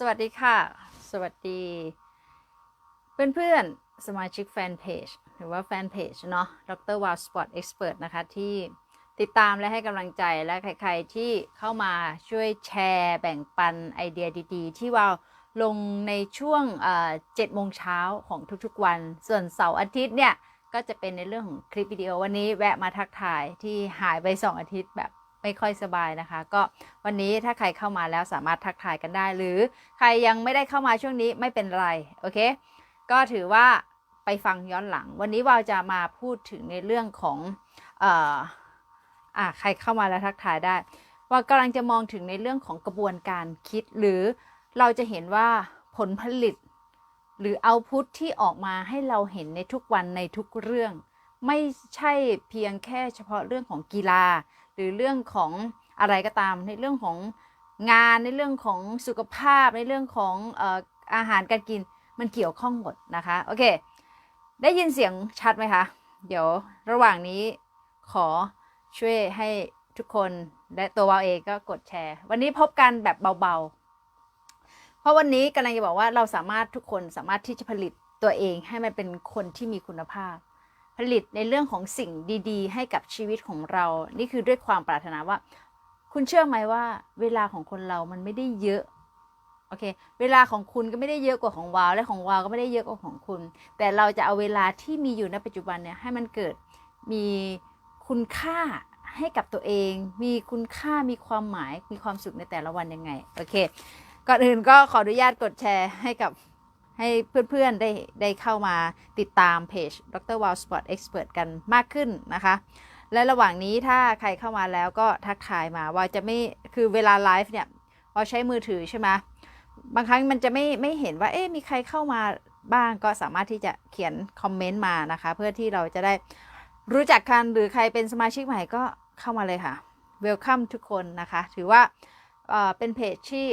สวัสดีค่ะ สวัสดี เพื่อนๆ สมาชิกแฟนเพจหรือว่าแฟนเพจเนาะดรวาวสปอร์ตเอ็กซ์เพรสนะคะ ที่ติดตามและให้กำลังใจและใครๆ ที่เข้ามาช่วยแชร์แบ่งปันไอเดียดีๆ ที่วาวลงในช่วงเจ็ดโมงเช้าของทุกๆวัน ส่วนเสาร์อาทิตย์เนี่ย ก็จะเป็นในเรื่องของคลิปวิดีโอวันนี้แวะมาทักทายที่หายไป 2 อาทิตย์แบบ ไม่ค่อยสบายนะคะ ก็วันนี้ถ้าใครเข้ามาแล้วสามารถทักทายกันได้ หรือใครยังไม่ได้เข้ามาช่วงนี้ไม่เป็นไรโอเค ก็ถือว่าไปฟังย้อนหลัง วันนี้วาวจะมาพูดถึงในเรื่องของเอ่ออะใครเข้ามาแล้วทักทายได้ ว่ากำลังจะมองถึงในเรื่องของกระบวนการคิดหรือเราจะเห็นว่าผลผลิต หรือเอาพุทที่ออกมาให้เราเห็นในทุกวันในทุกเรื่อง ไม่ใช่เพียงแค่เฉพาะเรื่องของกีฬา หรือเรื่องของอะไรก็ตาม ในเรื่องของงานในเรื่องของสุขภาพในเรื่องของอออาหารการกินมันเกี่ยวข้องหมดนะคะโอเค ได้ยินเสียงชัดไหมคะ เดี๋ยวระหว่างนี้ขอช่วยให้ทุกคนและตัววาวเองก็กดแชร์ วันนี้พบกันแบบเบาๆ เพราะวันนี้กำลังจะบอกว่าเราสามารถทุกคนสามารถที่จะผลิตตัวเองให้มันเป็นคนที่มีคุณภาพ ผลิตในเรื่องของสิ่งดีๆ ให้กับชีวิตของเรา นี่คือด้วยความปรารถนาว่า คุณเชื่อไหมว่า เวลาของคนเรามันไม่ได้เยอะโอเค เวลาของคุณก็ไม่ได้เยอะกว่าของวาว และของวาวก็ไม่ได้เยอะกว่าของคุณ แต่เราจะเอาเวลาที่มีอยู่ในปัจจุบันเนี่ยให้มันเกิดมีคุณค่าให้กับตัวเอง มีคุณค่ามีความหมายมีความสุขในแต่ละวันยังไง โอเค ก่อนอื่นก็ขออนุญาตกดแชร์ให้กับ ให้เพื่อนๆได้ได้เข้ามาติดตามเพจดร Wow Sport Expert กันมากขึ้นนะคะ และระหว่างนี้ถ้าใครเข้ามาแล้วก็ทักทายมาว่าจะไม่คือเวลาไลฟ์เนี่ยเราใช้มือถือใช่ไหมบางครั้งมันจะไม่ไม่เห็นว่าเอ๊ะมีใครเข้ามาบ้างก็สามารถที่จะเขียนคอมเมนต์มานะคะ เพื่อที่เราจะได้รู้จักกันหรือใครเป็นสมาชิกใหม่ก็เข้ามาเลยค่ะ Welcome ทุกคนนะคะ ถือว่าเอ่อเป็นเพจที่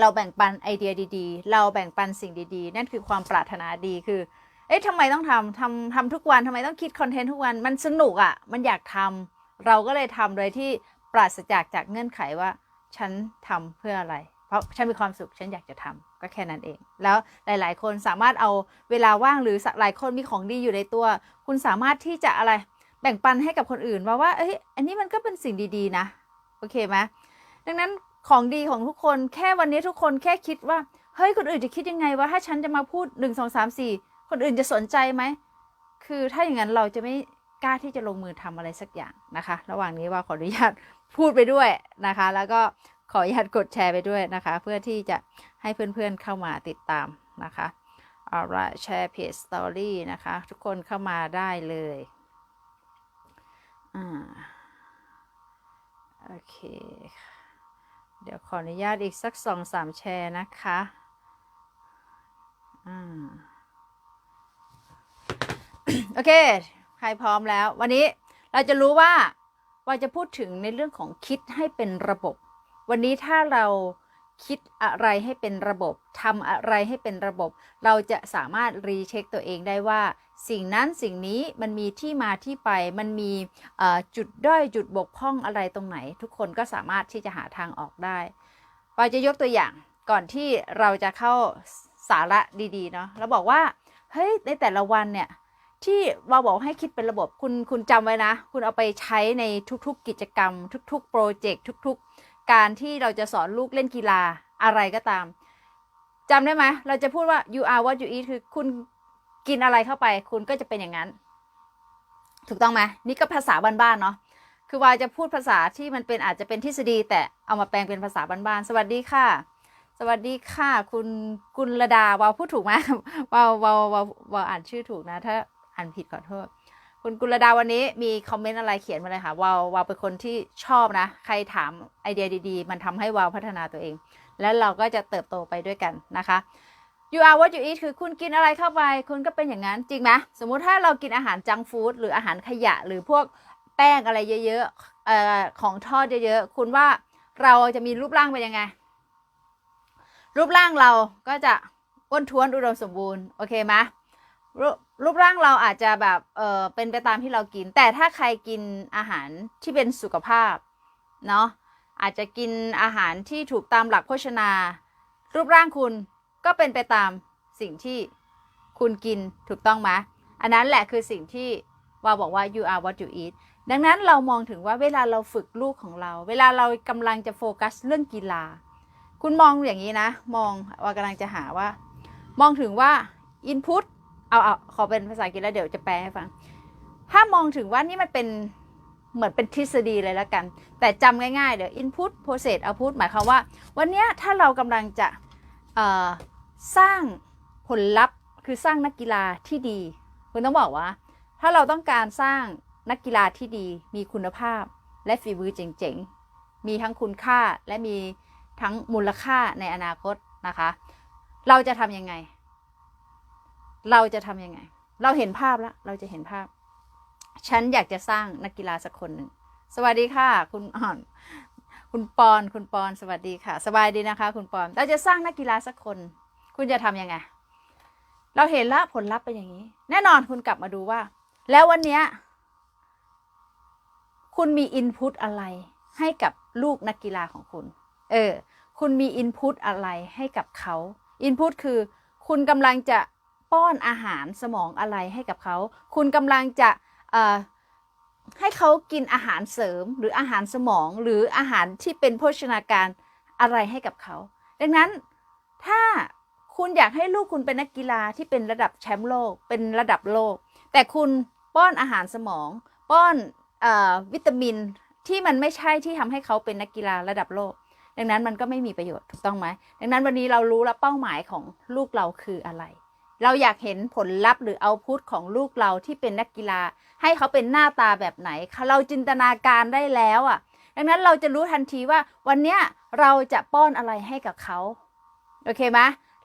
เราแบ่งปันไอเดียดีๆ เราแบ่งปันสิ่งดีๆ นั่นคือความปรารถนาดีคือ เอ๊ะทำไมต้องทำทำทำทุกวันทำไมต้องคิดคอนเทนต์ทุกวัน มันสนุกอะ่ะ มันอยากทำ เราก็เลยทำโดยที่ปราศจากจากเงื่อนไขว่า ฉันทำเพื่ออะไร เพราะฉันมีความสุข ฉันอยากจะทำ ก็แค่นั้นเอง แล้วหลาย ๆ คนสามารถเอาเวลาว่างหรือหลายคนมีของดีอยู่ในตัว คุณสามารถที่จะอะไร แบ่งปันให้กับคนอื่นว่าว่า เอ้ย อันนี้มันก็เป็นสิ่งดีๆ นะ โอเคไหมดังนั้น ของดีของทุกคน แค่วันนี้ทุกคนแค่คิดว่า เฮ้ย คนอื่นจะคิดยังไงว่าถ้าฉันจะมาพูดหนึ่งสองสามสี่คนอื่นจะสนใจไหม คือถ้าอย่างนั้นเราจะไม่กล้าที่จะลงมือทำอะไรสักอย่างนะคะ ระหว่างนี้ว่าขออนุญาตพูดไปด้วยนะคะ แล้วก็ขออนุญาตกดแชร์ไปด้วยนะคะ เพื่อที่จะให้เพื่อนๆเข้ามาติดตามนะคะเอาละแชร์เพจสตอรี่นะคะ ทุกคนเข้ามาได้เลยอ่าโอเคค่ะ เดี๋ยวขออนุญาตอีกสักสองสามแชร์นะคะอ่าโอเค ใครพร้อมแล้ว วันนี้เราจะรู้ว่าว่าจะพูดถึงในเรื่องของคิดให้เป็นระบบ วันนี้ถ้าเรา คิดอะไรให้เป็นระบบทำอะไรให้เป็นระบบ เราจะสามารถรีเช็คตัวเองได้ว่า สิ่งนั้นสิ่งนี้มันมีที่มาที่ไป มันมีจุดด้อยจุดบกพร่องอะไรตรงไหน ทุกคนก็สามารถที่จะหาทางออกได้เราจะยกตัวอย่างก่อนที่เราจะเข้าสาระดีๆเนาะเราบอกว่าเฮ้ยในแต่ละวันเนี่ยที่เราบอกให้คิดเป็นระบบคุณคุณจำไว้นะ คุณเอาไปใช้ในทุกๆกิจกรรม ทุก ๆ โปรเจกต์ทุก ๆ การที่เราจะสอนลูกเล่นกีฬาอะไรก็ตามจำได้ไหมเราจะพูดว่า you are what you eat คือคุณกินอะไรเข้าไป คุณก็จะเป็นอย่างนั้น ถูกต้องไหมนี่ก็ภาษาบ้านๆเนาะคือวายจะพูดภาษาที่มันเป็นอาจจะเป็นทฤษฎี แต่เอามาแปลงเป็นภาษาบ้านๆสวัสดีค่ะ สวัสดีค่ะ คุณกุลดาวาวพูดถูกไหมวาววาววาววาวอ่านชื่อถูกนะ ถ้าอ่านผิดขอโทษ คุณกุลดาวันนี้มีคอมเมนต์อะไรเขียนมาเลยค่ะวาววาวเป็นคนที่ชอบนะ ใครถามไอเดียดีๆ มันทำให้วาวพัฒนาตัวเอง แล้วเราก็จะเติบโตไปด้วยกันนะคะ you are what you eat คือคุณกินอะไรเข้าไป คุณก็เป็นอย่างนั้นจริงไหมสมมุติถ้าเรากินอาหารจังฟู้ดหรืออาหารขยะ หรือพวกแป้งอะไรเยอะๆออของทอดเยอะๆ คุณว่าเราจะมีรูปร่างเป็นยังไง รูปร่างเราก็จะอ้วนท้วนอุดมสมบูรณ์ โอเคไหม รูปรูปร่างเราอาจจะแบบเออเป็นไปตามที่เรากิน แต่ถ้าใครกินอาหารที่เป็นสุขภาพเนาะอาจจะกินอาหารที่ถูกตามหลักโภชนา รูปร่างคุณก็เป็นไปตามสิ่งที่คุณกินถูกต้องไหมอันนั้นแหละคือสิ่งที่ว่าบอกว่า you are what you eat ดังนั้นเรามองถึงว่าเวลาเราฝึกลูกของเรา เวลาเรากำลังจะโฟกัสเรื่องกีฬา คุณมองอย่างนี้นะ มองว่ากำลังจะหาว่า มองถึงว่า input เอาเอาขอเป็นภาษาอังกฤษแล้วเดี๋ยวจะแปลให้ฟัง ถ้ามองถึงว่านี่มันเป็นเหมือนเป็นทฤษฎีเลยแล้วกัน แต่จำง่ายๆ เดี๋ยว input process output หมายความว่า วันนี้ถ้าเรากำลังจะสร้างผลลัพธ์คือสร้างนักกีฬาที่ดี คุณต้องบอกว่า ถ้าเราต้องการสร้างนักกีฬาที่ดี มีคุณภาพและฝีมือเจ๋งๆ มีทั้งคุณค่าและมีทั้งมูลค่าในอนาคตนะคะ เราจะทำยังไง เราจะทำยังไง เราเห็นภาพแล้ว เราจะเห็นภาพ ฉันอยากจะสร้างนักกีฬาสักคนหนึ่ง สวัสดีค่ะ คุณอ่อน คุณปอน คุณปอน สวัสดีค่ะ สบายดีนะคะ คุณปอน เราจะสร้างนักกีฬาสักคน คุณจะทำยังไง เราเห็นล้วผลลัพธ์เป็นอย่างนี้ แน่นอนคุณกลับมาดูว่า แล้ววันนี้คุณมีอินพุตอะไรให้กับลูกนักกีฬาของคุณ เออ คุณมีอินพุตอะไรให้กับเขา อินพุตคือ คุณกำลังจะ ป้อนอาหารสมองอะไรให้กับเขา คุณกำลังจะให้เขากินอาหารเสริมหรืออาหารสมองหรืออาหารที่เป็นโภชนาการอะไรให้กับเขา ดังนั้นถ้าคุณอยากให้ลูกคุณเป็นนักกีฬาที่เป็นระดับแชมป์โลกเป็นระดับโลก แต่คุณป้อนอาหารสมอง ป้อนอวิตามินที่มันไม่ใช่ที่ทำให้เขาเป็นนักกีฬาระดับโลก ดังนั้นมันก็ไม่มีประโยชน์ถูกต้องไหมดังนั้นวันนี้เรารู้แล้วเป้าหมายของลูกเราคืออะไร เราอยากเห็นผลลัพธ์หรือเอาพุทของลูกเราที่เป็นนักกีฬา ให้เขาเป็นหน้าตาแบบไหน เราจินตนาการได้แล้วอะ ดังนั้นเราจะรู้ทันทีว่าวันเนี้ยเราจะป้อนอะไรให้กับเขา โอเคไหม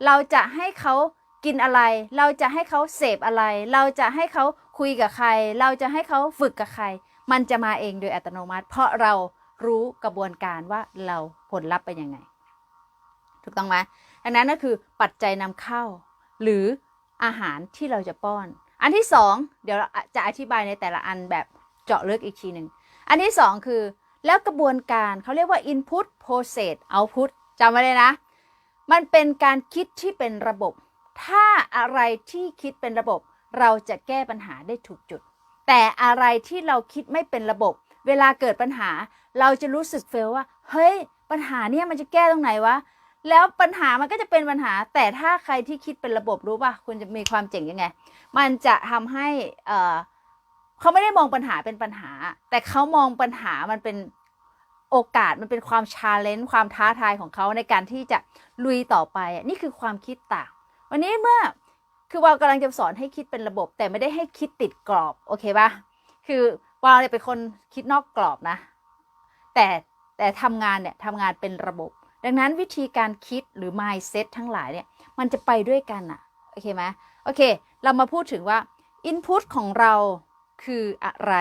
เราจะให้เขากินอะไร เราจะให้เขาเสพอะไร เราจะให้เขาคุยกับใคร เราจะให้เขาฝึกกับใคร มันจะมาเองโดยอัตโนมัติ เพราะเรารู้กระบวนการว่าเราผลลัพธ์เป็นยังไง ถูกต้องไหมดังนั้นก็คือปัจจัยนำเข้า หรืออาหารที่เราจะป้อน อันที่สองเดี๋ยวเราจะอธิบายในแต่ละอันแบบเจาะลึกอีกทีหนึ่งอันที่สองคือแล้วกระบวนการเขาเรียกว่า input process output จำไว้เลยนะ มันเป็นการคิดที่เป็นระบบ ถ้าอะไรที่คิดเป็นระบบ เราจะแก้ปัญหาได้ถูกจุด แต่อะไรที่เราคิดไม่เป็นระบบ เวลาเกิดปัญหา เราจะรู้สึกเฟลว่า เฮ้ย ปัญหาเนี่ยมันจะแก้ตรงไหนวะ แล้วปัญหามันก็จะเป็นปัญหา แต่ถ้าใครที่คิดเป็นระบบรู้ป่ะคุณจะมีความเจ๋งยังไง มันจะทำให้เอ่อเขาไม่ได้มองปัญหาเป็นปัญหา แต่เขามองปัญหามันเป็นโอกาสมันเป็นความชาเลนจ์ความท้าทายของเขาในการที่จะลุยต่อไปอะนี่คือความคิดต่าง วันนี้เมื่อคือวาวกำลังจะสอนให้คิดเป็นระบบ แต่ไม่ได้ให้คิดติดกรอบโอเคปะคือวาวเนี่ยเป็นคนคิดนอกกรอบนะ แต่แต่ทำงานเนี่ยทำงานเป็นระบบ ดังนั้นวิธีการคิดหรือ mindset ทั้งหลายเนี่ยมันจะไปด้วยกันอะโอเคไหมโอเค เรามาพูดถึงว่า input ของเราคืออะไร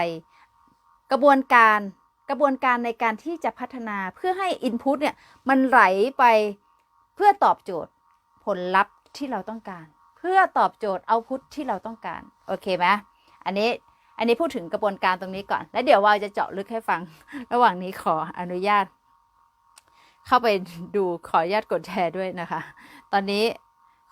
กระบวนการกระบวนการในการที่จะพัฒนาเพื่อให้ input เนี่ยมันไหลไปเพื่อตอบโจทย์ผลลัพธ์ที่เราต้องการ เพื่อตอบโจทย์ output ที่เราต้องการ โอเคไหมอันนี้อันนี้พูดถึงกระบวนการตรงนี้ก่อน แล้วเดี๋ยววาวจะเจาะลึกให้ฟัง ระหว่างนี้ขออนุญาต เข้าไปดูขออนุญาตกดแชร์ด้วยนะคะ ตอนนี้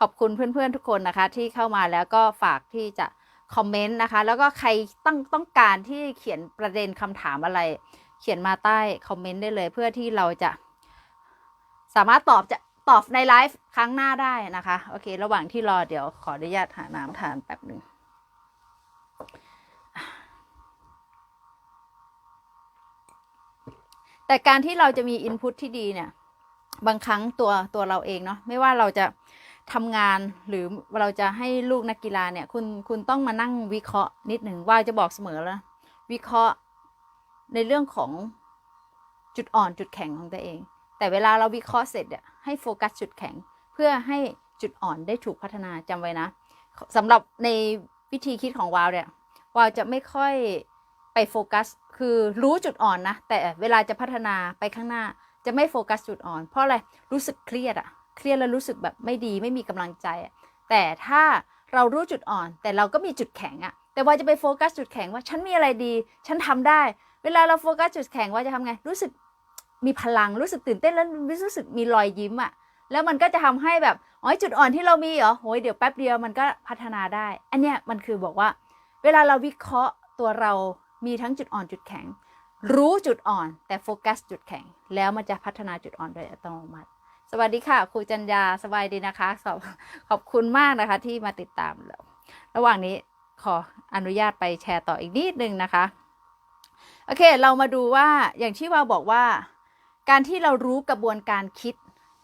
ขอบคุณเพื่อนๆทุกคนนะคะ ที่เข้ามาแล้วก็ฝากที่จะคอมเมนต์นะคะ แล้วก็ใครต้องต้องการที่เขียนประเด็นคำถามอะไร เขียนมาใต้คอมเมนต์ได้เลย เพื่อที่เราจะ สามารถตอบจะตอบในไลฟ์ครั้งหน้าได้นะคะ โอเค ระหว่างที่รอเดี๋ยวขออนุญาตหาน้ำทานแป๊บหนึ่ง แต่การที่เราจะมีอินพุตที่ดีเนี่ย บางครั้งตัวตัวเราเองเนาะไม่ว่าเราจะทำงานหรือเราจะให้ลูกนักกีฬาเนี่ย คุณคุณต้องมานั่งวิเคราะห์นิดหนึ่งว่าจะบอกเสมอแล้ว วิเคราะห์ในเรื่องของจุดอ่อนจุดแข็งของตัวเอง แต่เวลาเราวิเคราะห์เสร็จเนี่ยให้โฟกัสจุดแข็ง เพื่อให้จุดอ่อนได้ถูกพัฒนาจำไว้นะสำหรับในวิธีคิดของวาวเนี่ยวาวจะไม่ค่อย ไปโฟกัส คือรู้จุดอ่อนนะ แต่เวลาจะพัฒนาไปข้างหน้าจะไม่โฟกัสจุดอ่อน เพราะอะไร รู้สึกเครียดอะเครียดแล้วรู้สึกแบบไม่ดีไม่มีกำลังใจอะแต่ถ้าเรารู้จุดอ่อน แต่เราก็มีจุดแข็งอะแต่ว่าจะไปโฟกัสจุดแข็งว่าฉันมีอะไรดี ฉันทำได้ เวลาเราโฟกัสจุดแข็งว่าจะทำไง รู้สึกมีพลัง รู้สึกตื่นเต้นแล้วรู้สึกมีรอยยิ้มอะแล้วมันก็จะทำให้แบบอ๋อจุดอ่อนที่เรามีเหรอโหยเดี๋ยวแป๊บเดียวมันก็พัฒนาได้ อันเนี้ยมันคือบอกว่า เวลาเราวิเคราะห์ตัวเรา มีทั้งจุดอ่อนจุดแข็ง รู้จุดอ่อน แต่โฟกัสจุดแข็ง แล้วมันจะพัฒนาจุดอ่อนโดยอัตโนมัติ สวัสดีค่ะ ครูจัญญาสบายดีนะคะขอบขอบคุณมากนะคะที่มาติดตามเราระหว่างนี้ขออนุญาตไปแชร์ต่ออีกนิดนึงนะคะ โอเค เรามาดูว่าอย่างที่ว่าบอกว่า การที่เรารู้กระบวนการคิด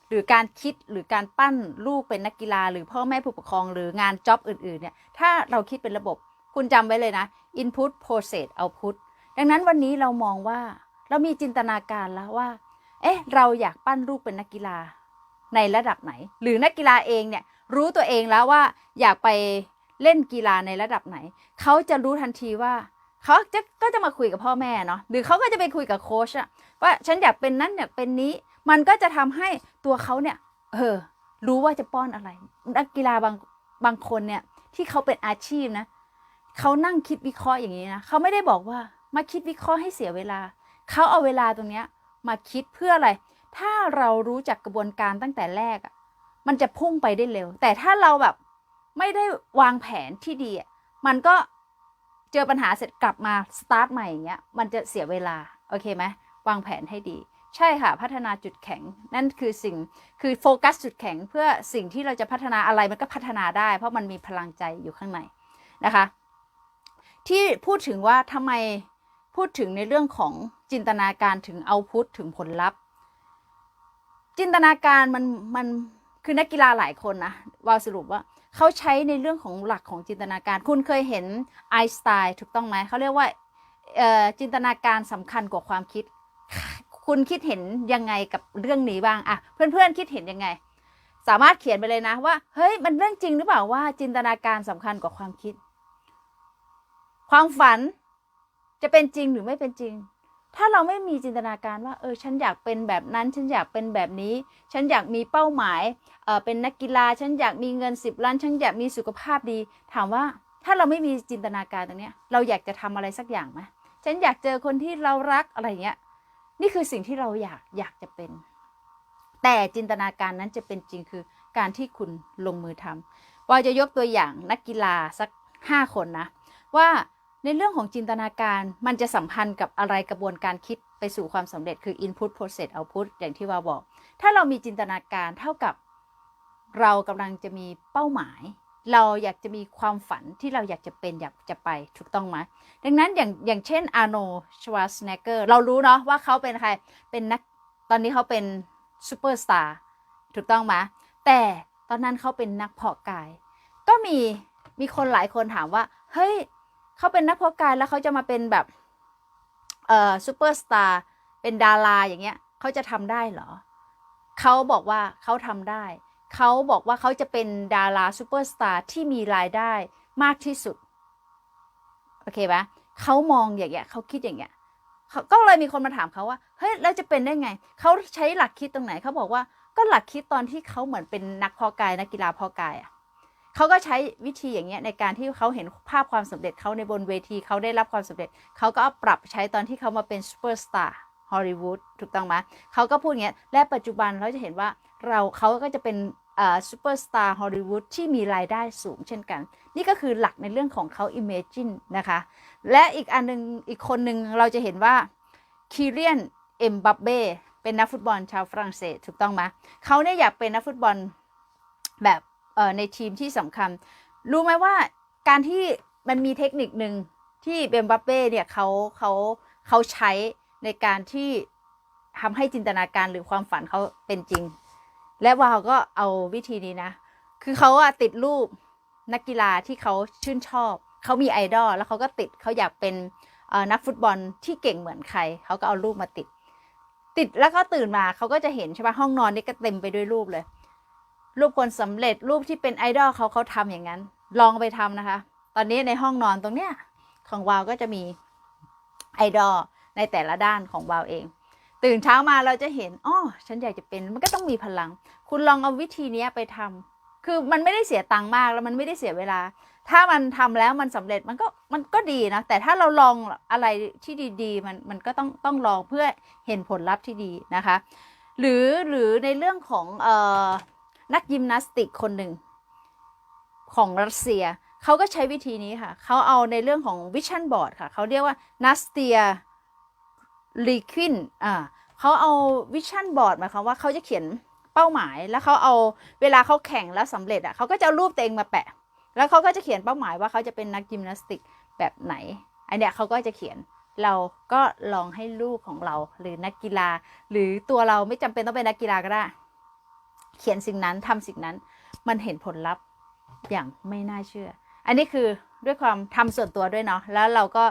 หรือการคิดหรือการปั้นลูกเป็นนักกีฬา หรือพ่อแม่ผู้ปกครองหรืองานจ็อบอื่นๆเนี่ยถ้าเราคิดเป็นระบบคุณจำไว้เลยนะ input process output ดังนั้นวันนี้เรามองว่าเรามีจินตนาการแล้วว่า เอ๊ะ เราอยากปั้นลูกเป็นนักกีฬาในระดับไหน หรือนักกีฬาเองเนี่ยรู้ตัวเองแล้วว่าอยากไปเล่นกีฬาในระดับไหน เขาจะรู้ทันทีว่าเขาจะก็จะมาคุยกับพ่อแม่เนาะหรือเขาก็จะไปคุยกับโค้ชอะว่าฉันอยากเป็นนั้นอยากเป็นนี้ มันก็จะทำให้ตัวเขาเนี่ยเออรู้ว่าจะป้อนอะไร นักกีฬาบางบางคนเนี่ยที่เขาเป็นอาชีพนะ เขานั่งคิดวิเคราะห์อย่างนี้นะเขาไม่ได้บอกว่ามาคิดวิเคราะห์ให้เสียเวลา เขาเอาเวลาตรงเนี้ยมาคิดเพื่ออะไร ถ้าเรารู้จักกระบวนการตั้งแต่แรกอะ มันจะพุ่งไปได้เร็ว แต่ถ้าเราแบบไม่ได้วางแผนที่ดีอะมันก็เจอปัญหาเสร็จกลับมาสตาร์ทใหม่อย่างเงี้ย มันจะเสียเวลา โอเคไหมวางแผนให้ดี ใช่ค่ะ พัฒนาจุดแข็ง นั่นคือสิ่ง คือโฟกัสจุดแข็ง เพื่อสิ่งที่เราจะพัฒนาอะไรมันก็พัฒนาได้ เพราะมันมีพลังใจอยู่ข้างในนะคะ ที่พูดถึงว่าทำไมพูดถึงในเรื่องของจินตนาการถึงเอาพุทถึงผลลัพธ์ จินตนาการมันมันคือนักกีฬาหลายคนนะวาวสรุปว่าเขาใช้ในเรื่องของหลักของจินตนาการ คุณเคยเห็นไอสไตน์ถูกต้องไหมเขาเรียกว่าจินตนาการสำคัญกว่าความคิด คุณคิดเห็นยังไงกับเรื่องนี้บ้างอะเพื่อนๆคิดเห็นยังไง สามารถเขียนไปเลยนะว่าเฮ้ยมันเรื่องจริงหรือเปล่าว่าจินตนาการสำคัญกว่าความคิด ความฝันจะเป็นจริงหรือไม่เป็นจริง ถ้าเราไม่มีจินตนาการว่า เออ ฉันอยากเป็นแบบนั้น ฉันอยากเป็นแบบนี้ ฉันอยากมีเป้าหมาย เออเป็นนักกีฬา ฉันอยากมีเงินสิบล้าน ฉันอยากมีสุขภาพดี ถามว่าถ้าเราไม่มีจินตนาการตรงนี้เราอยากจะทำอะไรสักอย่างไหมฉันอยากเจอคนที่เรารักอะไรเงี้ย นี่คือสิ่งที่เราอยากอยากจะเป็น แต่จินตนาการนั้นจะเป็นจริงคือการที่คุณลงมือทำว่าจะยกตัวอย่างนักกีฬาสักห้าคนนะ ว่า ในเรื่องของจินตนาการมันจะสัมพันธ์กับอะไรกระบวนการคิดไปสู่ความสำเร็จคือ input process output อย่างที่ว่าบอก ถ้าเรามีจินตนาการเท่ากับเรากำลังจะมีเป้าหมาย เราอยากจะมีความฝันที่เราอยากจะเป็นอยากจะไปถูกต้องไหมดังนั้นอย่างอย่างเช่นอาร์โนชวาสเนเกอร์เรารู้เนาะว่าเขาเป็นใครเป็นนักตอนนี้เขาเป็นซูเปอร์สตาร์ถูกต้องไหมแต่ตอนนั้นเขาเป็นนักเพาะกาย ก็มีมีคนหลายคนถามว่า เฮ้ย เขาเป็นนักเพาะกายแล้วเขาจะมาเป็นแบบเอ่อซูเปอร์สตาร์เป็นดาราอย่างเงี้ยเขาจะทำได้เหรอเขาบอกว่าเขาทำได้เขาบอกว่าเขาจะเป็นดาราซูเปอร์สตาร์ที่มีรายได้มากที่สุดโอเคปะเขามองอย่างเงี้ยเขาคิดอย่างเงี้ยก็เลยมีคนมาถามเขาว่าเฮ้ยเราจะเป็นได้ไงเขาใช้หลักคิดตรงไหนเขาบอกว่าก็หลักคิดตอนที่เขาเหมือนเป็นนักพาะกายนักกีฬาพาะกายอะ เขาก็ใช้วิธีอย่างเงี้ยในการที่เขาเห็นภาพความสำเร็จเขาในบนเวทีเขาได้รับความสำเร็จเขาก็เอาปรับใช้ตอนที่เขามาเป็นซูเปอร์สตาร์ฮอลลีวูดถูกต้องไหมเขาก็พูดอย่างเงี้ยและปัจจุบันเราจะเห็นว่าเราเขาก็จะเป็นซูเปอร์สตาร์ฮอลลีวูดที่มีรายได้สูงเช่นกัน นี่ก็คือหลักในเรื่องของเขา Imagine นะคะ และอีกอันนึงอีกคนหนึ่งเราจะเห็นว่าคีเรียนเอ็มบับเบ้เป็นนักฟุตบอลชาวฝรั่งเศสถูกต้องไหมเขาเนี่ยอยากเป็นนักฟุตบอลแบบ ในทีมที่สำคัญ รู้ไหมว่าการที่มันมีเทคนิคหนึ่งที่เบมบัปเป้เนี่ยเขาเขาเขาใช้ในการที่ทำให้จินตนาการหรือความฝันเขาเป็นจริง และวาวก็เอาวิธีนี้นะ คือเขาอะติดรูปนักกีฬาที่เขาชื่นชอบ เขามีไอดอลแล้วเขาก็ติดเขาอยากเป็นนักฟุตบอลที่เก่งเหมือนใคร เขาก็เอารูปมาติด ติดแล้วก็ตื่นมาเขาก็จะเห็นใช่ปะห้องนอนนี่ก็เต็มไปด้วยรูปเลย รูปคนสำเร็จรูปที่เป็นไอดอลเขาเขาทำอย่างนั้น ลองไปทำนะคะ ตอนนี้ในห้องนอนตรงเนี้ยของวาวก็จะมีไอดอลในแต่ละด้านของวาวเอง ตื่นเช้ามาเราจะเห็นอ๋อฉันอยากจะเป็นมันก็ต้องมีพลัง คุณลองเอาวิธีนี้ไปทำคือมันไม่ได้เสียตังค์มากแล้วมันไม่ได้เสียเวลา ถ้ามันทำแล้วมันสำเร็จมันก็มันก็ดีนะ แต่ถ้าเราลองอะไรที่ดีๆ มันมันก็ต้องต้องลองเพื่อเห็นผลลัพธ์ที่ดีนะคะ หรือหรือในเรื่องของเอ่อ นักยิมนาสติกคนหนึ่งของรัสเซีย เขาก็ใช้วิธีนี้ค่ะ เขาเอาในเรื่องของวิชั่นบอร์ดค่ะ เขาเรียกว่านัสเตียลีควินอ่าเขาเอาวิชั่นบอร์ดหมายความว่าเขาจะเขียนเป้าหมาย แล้วเขาเอาเวลาเขาแข่งแล้วสำเร็จอะเขาก็จะเอารูปตัวเองมาแปะ แล้วเขาก็จะเขียนเป้าหมายว่าเขาจะเป็นนักยิมนาสติกแบบไหน อันเนี้ยเขาก็จะเขียนเราก็ลองให้ลูกของเราหรือนักกีฬา หรือตัวเราไม่จำเป็นต้องเป็นนักกีฬาก็ได้ เขียนสิ่งนั้นทำสิ่งนั้น มันเห็นผลลัพธ์อย่างไม่น่าเชื่อ อันนี้คือด้วยความทำส่วนตัวด้วยเนาะแล้วเราก็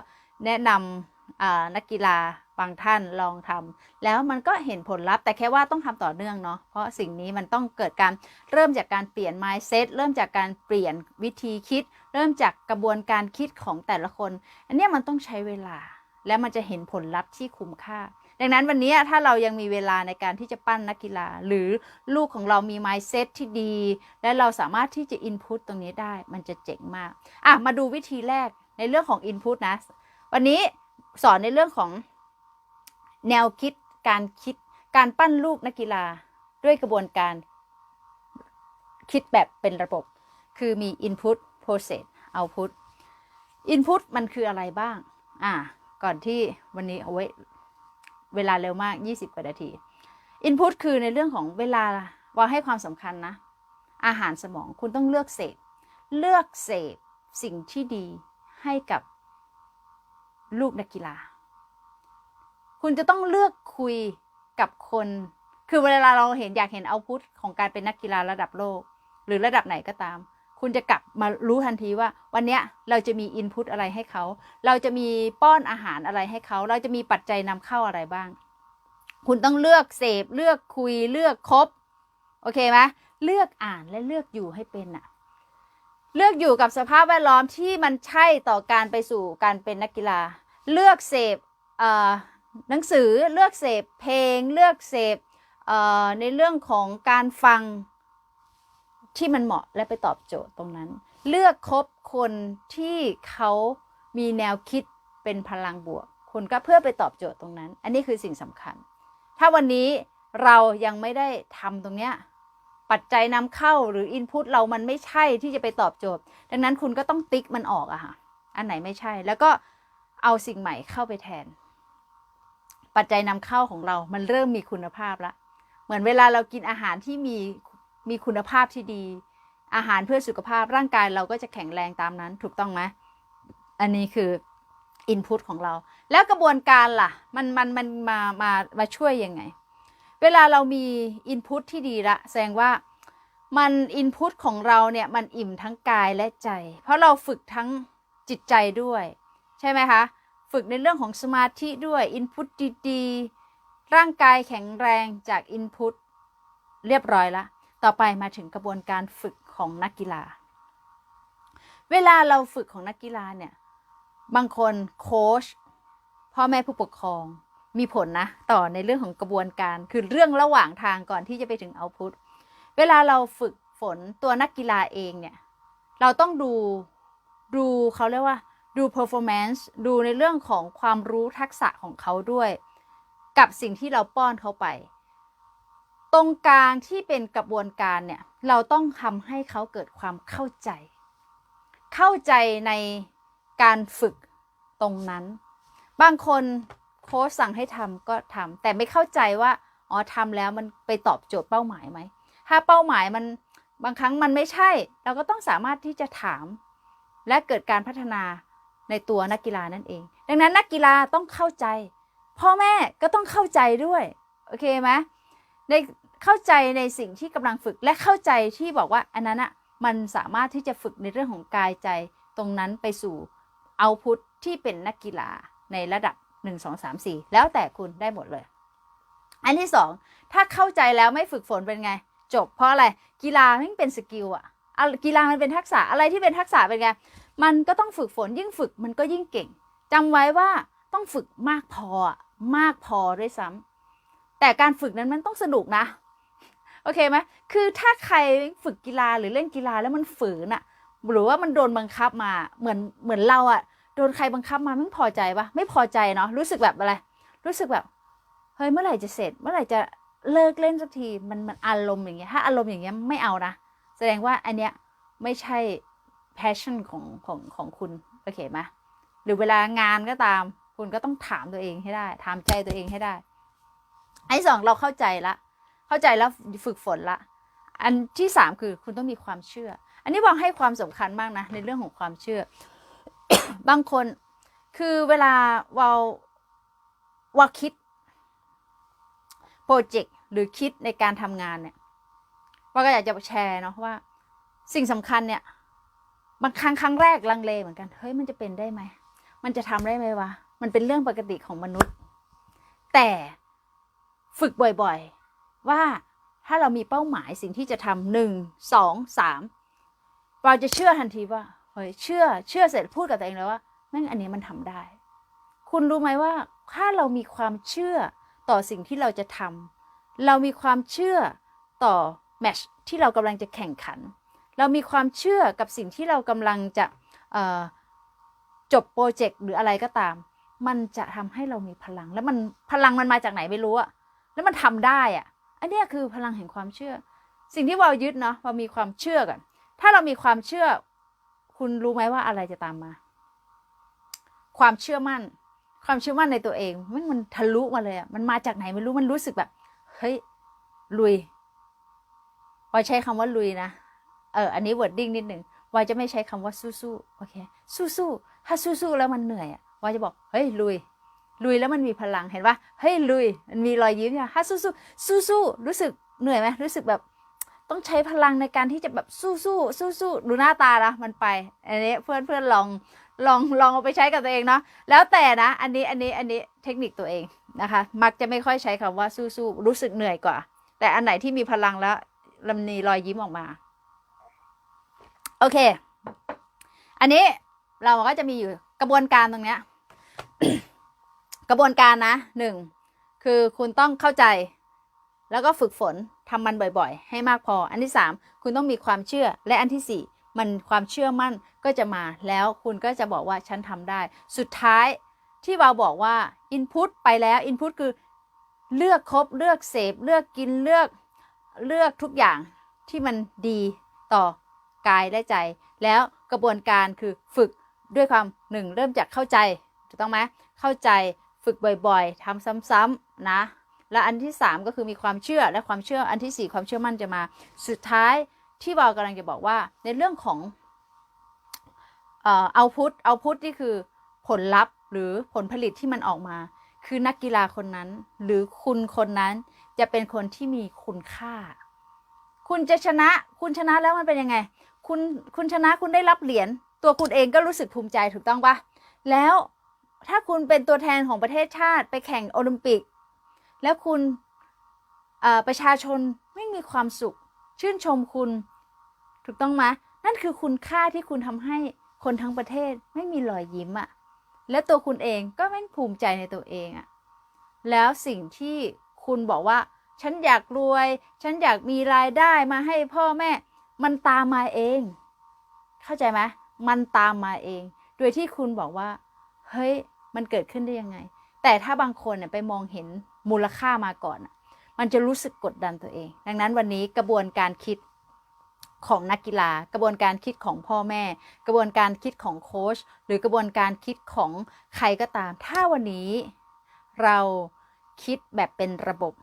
แนะนำนักกีฬาบางท่านลองทำแล้วมันก็เห็นผลลัพธ์แต่แค่ว่าต้องทำต่อเนื่องเนาะเพราะสิ่งนี้มันต้องเกิดการเริ่มจากการเปลี่ยน mindset เริ่มจากการเปลี่ยนวิธีคิด เริ่มจากกระบวนการคิดของแต่ละคน อันนี้มันต้องใช้เวลา และมันจะเห็นผลลัพธ์ที่คุ้มค่า ดังนั้นวันนี้ถ้าเรายังมีเวลาในการที่จะปั้นนักกีฬา หรือลูกของเรามี mindset ที่ดี และเราสามารถที่จะ input ตรงนี้ได้มันจะเจ๋งมากอะมาดูวิธีแรกในเรื่องของ input นะ วันนี้สอนในเรื่องของแนวคิดการคิดการปั้นลูกนักกีฬาด้วยกระบวนการคิดแบบเป็นระบบ คือมี input process output input มันคืออะไรบ้าง อะก่อนที่วันนี้เอาไว้ เวลาเร็วมาก 20กว่านาที Input คือในเรื่องของเวลาว่าให้ความสำคัญนะ อาหารสมองคุณต้องเลือกเสพเลือกเสพสิ่งที่ดีให้กับลูกนักกีฬา คุณจะต้องเลือกคุยกับคน คือเวลาเราเห็นอยากเห็นเอาพุทของการเป็นนักกีฬาระดับโลก หรือระดับไหนก็ตาม คุณจะกลับมารู้ทันทีว่า วันเนี้ยเราจะมีอินพุตอะไรให้เขา เราจะมีป้อนอาหารอะไรให้เขา เราจะมีปัจจัยนำเข้าอะไรบ้าง คุณต้องเลือกเสพเลือกคุยเลือกคบโอเคไหมเลือกอ่านและเลือกอยู่ให้เป็นอะเลือกอยู่กับสภาพแวดล้อมที่มันใช่ต่อการไปสู่การเป็นนักกีฬา เลือกเสพหนังสือเลือกเสพเพลง เลือกเสพในเรื่องของการฟัง ที่มันเหมาะและไปตอบโจทย์ตรงนั้น เลือกคบคนที่เขามีแนวคิดเป็นพลังบวก คุณก็เพื่อไปตอบโจทย์ตรงนั้น อันนี้คือสิ่งสำคัญ ถ้าวันนี้เรายังไม่ได้ทำตรงเนี้ยปัจจัยนำเข้าหรืออินพุตเรามันไม่ใช่ที่จะไปตอบโจทย์ ดังนั้นคุณก็ต้องติ๊กมันออกอะค่ะอันไหนไม่ใช่ แล้วก็เอาสิ่งใหม่เข้าไปแทน ปัจจัยนำเข้าของเรามันเริ่มมีคุณภาพละเหมือนเวลาเรากินอาหารที่มี มีคุณภาพที่ดี อาหารเพื่อสุขภาพร่างกายเราก็จะแข็งแรงตามนั้นถูกต้องไหมอันนี้คืออินพุตของเรา แล้วกระบวนการล่ะ มันมันมันมามามาช่วยยังไง เวลาเรามีอินพุตที่ดีละแสดงว่ามันอินพุตของเราเนี่ยมันอิ่มทั้งกายและใจ เพราะเราฝึกทั้งจิตใจด้วย ใช่ไหมคะ ฝึกในเรื่องของสมาธิด้วยอินพุตดีๆร่างกายแข็งแรงจากอินพุตเรียบร้อยละ ต่อไปมาถึงกระบวนการฝึกของนักกีฬา เวลาเราฝึกของนักกีฬาเนี่ยบางคนโค้ชพ่อแม่ผู้ปกครองมีผลนะ ต่อในเรื่องของกระบวนการคือเรื่องระหว่างทางก่อนที่จะไปถึงเอาพุทเวลาเราฝึกฝนตัวนักกีฬาเองเนี่ย เราต้องดูดูเขาเรียกว่าดู performance ดูในเรื่องของความรู้ทักษะของเขาด้วย กับสิ่งที่เราป้อนเขาไป ตรงกลางที่เป็นกระบวนการเนี่ยเราต้องทำให้เขาเกิดความเข้าใจ เข้าใจในการฝึกตรงนั้น บางคนโค้ชสั่งให้ทำก็ทำแต่ไม่เข้าใจว่าอ๋อทำแล้วมันไปตอบโจทย์เป้าหมายไหมถ้าเป้าหมายมันบางครั้งมันไม่ใช่ เราก็ต้องสามารถที่จะถาม และเกิดการพัฒนาในตัวนักกีฬานั่นเอง ดังนั้นนักกีฬาต้องเข้าใจ พ่อแม่ก็ต้องเข้าใจด้วย โอเคไหมใน เข้าใจในสิ่งที่กำลังฝึกและเข้าใจที่บอกว่าอันนั้นอะมันสามารถที่จะฝึกในเรื่องของกายใจตรงนั้นไปสู่เอาพุทที่เป็นนักกีฬาในระดับ 1 2 3 4 แล้วแต่คุณได้หมดเลย อันที่สองถ้าเข้าใจแล้วไม่ฝึกฝนเป็นไง จบเพราะอะไรกีฬาไม่เป็นสกิลอะอะกีฬามันเป็นทักษะอะไรที่เป็นทักษะเป็นไงมันก็ต้องฝึกฝนยิ่งฝึกมันก็ยิ่งเก่งจำไว้ว่าต้องฝึกมากพอมากพอด้วยซ้ำแต่การฝึกนั้นมันต้องสนุกนะ โอเคไหมคือถ้าใครฝึกกีฬาหรือเล่นกีฬาแล้วมันฝืนอะหรือว่ามันโดนบังคับมาเหมือนเหมือนเราอะโดนใครบังคับมาไม่พอใจปะไม่พอใจเนาะรู้สึกแบบอะไร รู้สึกแบบเฮ้ยเมื่อไหร่จะเสร็จ เมื่อไหร่จะเลิกเล่นสักทีมันมันอารมณ์อย่างเงี้ยถ้าอารมณ์อย่างเงี้ยไม่เอานะแสดงว่าอันเนี้ยไม่ใช่ passion ของของของคุณโอเคไหมหรือเวลางานก็ตาม คุณก็ต้องถามตัวเองให้ได้ ถามใจตัวเองให้ได้ ไอ้สองเราเข้าใจละ เข้าใจแล้วฝึกฝนละ อันที่สามคือคุณต้องมีความเชื่อ อันนี้วางให้ความสำคัญมากนะในเรื่องของความเชื่อ บางคนคือเวลาเราว่าคิดโปรเจกต์หรือคิดในการทำงานเนี่ยว่าก็อยากจะแชร์เนาะว่า สิ่งสำคัญเนี่ยบางครั้งครั้งแรกลังเลเหมือนกันเฮ้ยมันจะเป็นได้ไหมมันจะทำได้ไหมวะมันเป็นเรื่องปกติของมนุษย์ แต่ฝึกบ่อย ๆ ว่าถ้าเรามีเป้าหมายสิ่งที่จะทำหนึ่งสองสามเราจะเชื่อทันทีว่าเฮ้ยเชื่อเชื่อเสร็จพูดกับตัวเองเลยว่าแม่งอันนี้มันทำได้ คุณรู้ไหมว่าถ้าเรามีความเชื่อต่อสิ่งที่เราจะทำเรามีความเชื่อต่อแมชที่เรากำลังจะแข่งขัน เรามีความเชื่อกับสิ่งที่เรากำลังจะจบโปรเจกต์หรืออะไรก็ตาม มันจะทำให้เรามีพลัง แล้วมันพลังมันมาจากไหนไม่รู้อะแล้วมันทำได้อะ อันนี้คือพลังแห่งความเชื่อ สิ่งที่เรายึดเนาะเรามีความเชื่อกันถ้าเรามีความเชื่อ คุณรู้ไหมว่าอะไรจะตามมา ความเชื่อมั่น ความเชื่อมั่นในตัวเองมันมันทะลุมาเลยอะมันมาจากไหนไม่รู้มันรู้สึกแบบเฮ้ยลุยพอใช้คำว่าลุยนะเอออันนี้วอร์ดดิ้งนิดหนึ่งวายจะไม่ใช้คำว่าสู้ๆโอเค สู้ๆถ้าสู้ๆแล้วมันเหนื่อยอะวายจะบอกเฮ้ยลุย ลุยแล้วมันมีพลังเห็นปะเฮ้ยลุยมันมีรอยยิ้มเนี่ยถ้าสู้ๆสู้ๆรู้สึกเหนื่อยไหมรู้สึกแบบต้องใช้พลังในการที่จะแบบสู้ๆสู้ๆดูหน้าตานะมันไปอันนี้เพื่อนเพื่อนลองลองลองเอาไปใช้กับตัวเองเนาะแล้วแต่นะ อันนี้อันนี้อันนี้เทคนิคตัวเองนะคะ มักจะไม่ค่อยใช้คำว่าสู้ๆรู้สึกเหนื่อยกว่า แต่อันไหนที่มีพลังแล้วลำนีรอยยิ้มออกมา โอเค อันนี้เราก็จะมีอยู่กระบวนการตรงเนี้ย กระบวนการนะหนึ่งคือคุณต้องเข้าใจ แล้วก็ฝึกฝนทำมันบ่อยๆ ให้มากพอ อันที่สามคุณต้องมีความเชื่อและอันที่สี่มันความเชื่อมั่นก็จะมาแล้วคุณก็จะบอกว่าฉันทำได้ สุดท้ายที่เราบอกว่า Input ไปแล้ว Input คือเลือกครบเลือกเสพเลือกกินเลือกเลือกทุกอย่างที่มันดีต่อกายและใจ แล้วกระบวนการคือฝึกด้วยความหนึ่งเริ่มจากเข้าใจถูกต้องไหมเข้าใจ ฝึกบ่อยๆทำซ้ำๆนะ และอันที่ 3 ก็คือมีความเชื่อและความเชื่ออันที่ 4 ความเชื่อมั่นจะมา สุดท้ายที่วาวกำลังจะบอกว่าในเรื่องของเอ่อเอาพุทเอาพุทนี่คือผลลัพธ์หรือผลผลิตที่มันออกมา คือนักกีฬาคนนั้น หรือคุณคนนั้นจะเป็นคนที่มีคุณค่า คุณจะชนะคุณชนะแล้วมันเป็นยังไง คุณคุณชนะคุณได้รับเหรียญตัวคุณเองก็รู้สึกภูมิใจถูกต้องปะแล้ว ถ้าคุณเป็นตัวแทนของประเทศชาติ ไปแข่งโอลิมปิก แล้วคุณประชาชนไม่มีความสุข ชื่นชมคุณ ถูกต้องไหมนั่นคือคุณค่าที่คุณทำให้คนทั้งประเทศไม่มีรอยยิ้มอะ่ะและตัวคุณเองก็ไม่ภูมิใจในตัวเองอะแล้วสิ่งที่คุณบอกว่า ฉันอยากรวย ฉันอยากมีรายได้มาให้พ่อแม่ มันตามมาเอง เข้าใจไหมมันตามมาเอง โดยที่คุณบอกว่า เฮ้ย มันเกิดขึ้นได้ยังไง แต่ถ้าบางคนเนี่ยไปมองเห็นมูลค่ามาก่อน มันจะรู้สึกกดดันตัวเอง ดังนั้นวันนี้กระบวนการคิดของนักกีฬากระบวนการคิดของพ่อแม่ กระบวนการคิดของโค้ชหรือกระบวนการคิดของใครก็ตาม ถ้าวันนี้เราคิดแบบเป็นระบบ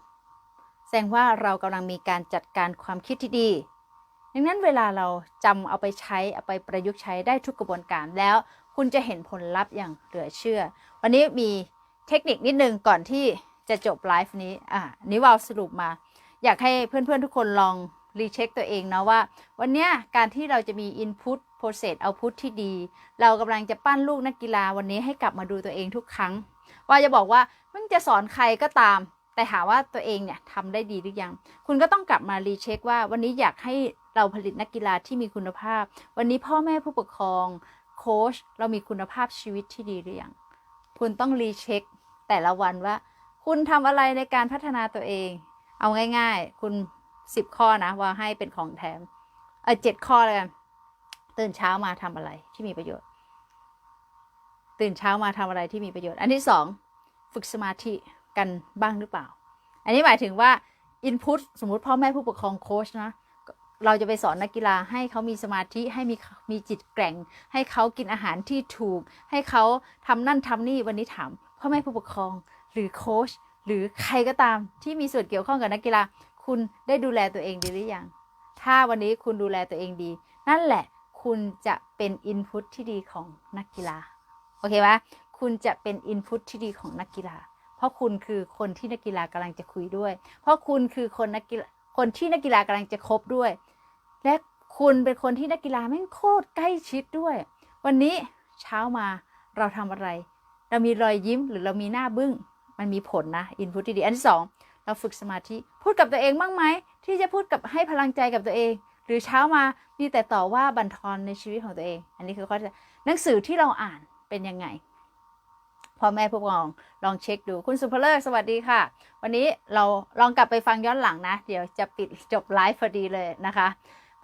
แสดงว่าเรากำลังมีการจัดการความคิดที่ดีดังนั้นเวลาเราจำเอาไปใช้เอาไปประยุกต์ใช้ได้ทุกกระบวนการแล้ว คุณจะเห็นผลลัพธ์อย่างเหลือเชื่อ วันนี้มีเทคนิคนิดนึงก่อนที่จะจบไลฟ์นี้อ่านี้วาวสรุปมา อยากให้เพื่อนๆทุกคนลองรีเช็คตัวเองนะว่า วันนี้การที่เราจะมี Input Process Output ที่ดี เรากำลังจะปั้นลูกนักกีฬาวันนี้ให้กลับมาดูตัวเองทุกครั้ง ว่าจะบอกว่ามึงจะสอนใครก็ตาม แต่หาว่าตัวเองเนี่ยทำได้ดีหรือยัง คุณก็ต้องกลับมารีเช็คว่าวันนี้อยากให้เราผลิตนักกีฬาที่มีคุณภาพ วันนี้พ่อแม่ผู้ปกครอง โค้ชเรามีคุณภาพชีวิตที่ดีหรือยังคุณต้องรีเช็คแต่ละวันว่า คุณทำอะไรในการพัฒนาตัวเอง เอาง่ายๆ คุณสิบข้อนะว่าให้เป็นของแถมเออเจ็ดข้อเลยกันตื่นเช้ามาทำอะไรที่มีประโยชน์ ตื่นเช้ามาทำอะไรที่มีประโยชน์ อันที่สองฝึกสมาธิกันบ้างหรือเปล่า อันนี้หมายถึงว่าอินพุตสมมติพ่อแม่ผู้ปกครองโค้ชนะ เราจะไปสอนนักกีฬาให้เขามีสมาธิให้มีมีจิตแกร่ง ให้เขากินอาหารที่ถูก ให้เขาทำนั่นทำนี่วันนี้ถามพ่อแม่ผู้ปกครองหรือโค้ชหรือใครก็ตามที่มีส่วนเกี่ยวข้องกับนักกีฬา คุณได้ดูแลตัวเองดีหรือยังถ้าวันนี้คุณดูแลตัวเองดี นั่นแหละคุณจะเป็นอินพุตที่ดีของนักกีฬาโอเคไหมคุณจะเป็นอินพุตที่ดีของนักกีฬา เพราะคุณคือคนที่นักกีฬากำลังจะคุยด้วย เพราะคุณคือคนนักกีฬาคนที่นักกีฬากำลังจะคบด้วย และคุณเป็นคนที่นักกีฬาแม่งโคตรใกล้ชิดด้วย วันนี้เช้ามาเราทำอะไร เรามีรอยยิ้มหรือเรามีหน้าบึ้ง มันมีผลนะอินพุตที่ดีอันที่สองเราฝึกสมาธิพูดกับตัวเองบ้างไหมที่จะพูดกับให้พลังใจกับตัวเอง หรือเช้ามามีแต่ต่อว่าบันทอนในชีวิตของตัวเอง อันนี้คือข้อที่หนังสือที่เราอ่านเป็นยังไงพ่อแม่ผู้ปกครองลองเช็คดูคุณสุภเลิศสวัสดีค่ะ วันนี้เราลองกลับไปฟังย้อนหลังนะ เดี๋ยวจะปิดจบไลฟ์พอดีเลยนะคะ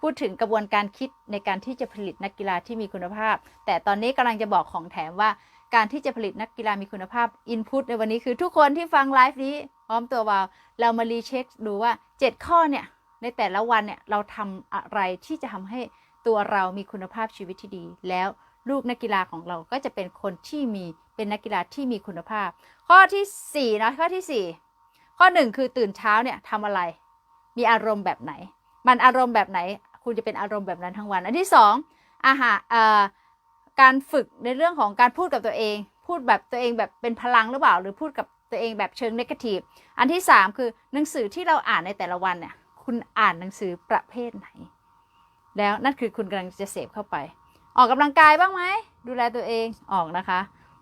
พูดถึงกระบวนการคิดในการที่จะผลิตนักกีฬาที่มีคุณภาพ แต่ตอนนี้กำลังจะบอกของแถมว่าการที่จะผลิตนักกีฬามีคุณภาพอินพุตในวันนี้คือทุกคนที่ฟังไลฟ์นี้พร้อมตัววาว เรามารีเช็คดูว่า 7 ข้อเนี่ย ในแต่ละวันเนี่ย เราทำอะไรที่จะทำให้ตัวเรามีคุณภาพชีวิตที่ดี แล้วลูกนักกีฬาของเราก็จะเป็นคนที่มีเป็นนักกีฬาที่มีคุณภาพ ข้อที่4นะข้อที่ 4 ข้อ 1 คือตื่นเช้าเนี่ยทำอะไร มีอารมณ์แบบไหน มันอารมณ์แบบไหน คุณจะเป็นอารมณ์แบบนั้นทั้งวัน อันที่สองอาหารการฝึกในเรื่องของการพูดกับตัวเอง พูดแบบตัวเองแบบเป็นพลังหรือเปล่า หรือพูดกับตัวเองแบบเชิงนกาทีฟอันที่สามคือหนังสือที่เราอ่านในแต่ละวันเนี่ยคุณอ่านหนังสือประเภทไหน แล้วนั่นคือคุณกำลังจะเสพเข้าไป ออกกำลังกายบ้างไหมดูแลตัวเองออกนะคะ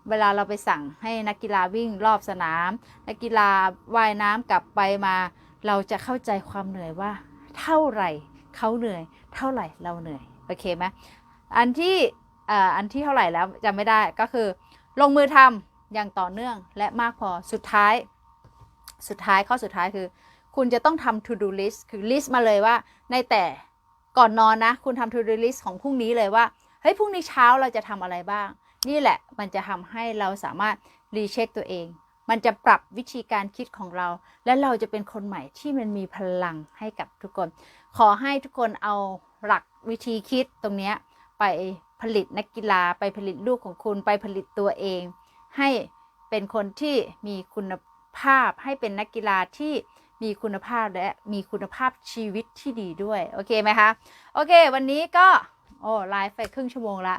เวลาเราไปสั่งให้นักกีฬาวิ่งรอบสนาม นักกีฬาว่ายน้ำกลับไปมา เราจะเข้าใจความเหนื่อยว่าเท่าไหร่ เขาเหนื่อยเท่าไหร่เราเหนื่อย โอเคไหมอันที่อ่ออันที่เท่าไหร่แล้วจำไม่ได้ก็คือ ลงมือทำอย่างต่อเนื่องและมากพอสุดท้าย สุดท้ายข้อสุดท้ายคือ คุณจะต้องทำ to do list คือ list มาเลยว่า ในแต่ก่อนนอนนะ คุณทำ to do list ของพรุ่งนี้เลยว่าเฮ้ยพรุ่งนี้เช้าเราจะทำอะไรบ้าง นี่แหละมันจะทำให้เราสามารถรีเช็คตัวเอง มันจะปรับวิธีการคิดของเรา และเราจะเป็นคนใหม่ที่มันมีพลังให้กับทุกคน ขอให้ทุกคนเอาหลักวิธีคิดตรงนี้ไปผลิตนักกีฬาไปผลิตลูกของคุณไปผลิตตัวเอง ให้เป็นคนที่มีคุณภาพให้เป็นนักกีฬาที่มีคุณภาพและมีคุณภาพชีวิตที่ดีด้วย โอเคไหมคะ โอเค วันนี้ก็ โอ้ไลฟ์ไปครึ่งชั่วโมงละ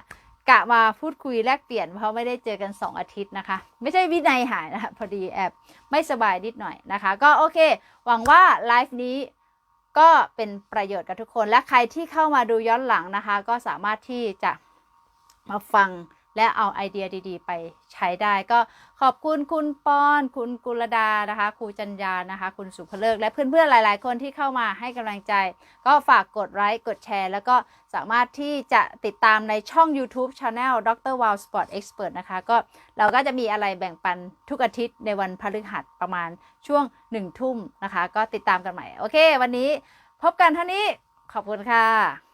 กะมาพูดคุยแลกเปลี่ยนเพราะไม่ได้เจอกัน 2 อาทิตย์นะคะ ไม่ใช่วินัยหายนะคะพอดีแอบไม่สบายนิดหน่อยนะคะ ก็โอเค หวังว่าไลฟ์นี้ ก็เป็นประโยชน์กับทุกคนและใครที่เข้ามาดูย้อนหลังนะคะ ก็สามารถที่จะมาฟัง และเอาไอเดียดีๆ ไปใช้ได้ ก็ขอบคุณคุณปอน คุณกุลดานะคะครูจัญญานะคะ คุณสุภเลิก และเพื่อนๆหลาย ๆ คนที่เข้ามาให้กำลังใจ ก็ฝากกดไลค์กดแชร์ แล้วก็สามารถที่จะติดตามในช่อง YouTube Channel Dr. Wow Sport Expert นะคะก็เราก็จะมีอะไรแบ่งปันทุกอาทิตย์ในวันพฤหัสประมาณช่วงหนึ่งทุ่มนะคะ ก็ติดตามกันใหม่ โอเค วันนี้พบกันเท่านี้ขอบคุณค่ะ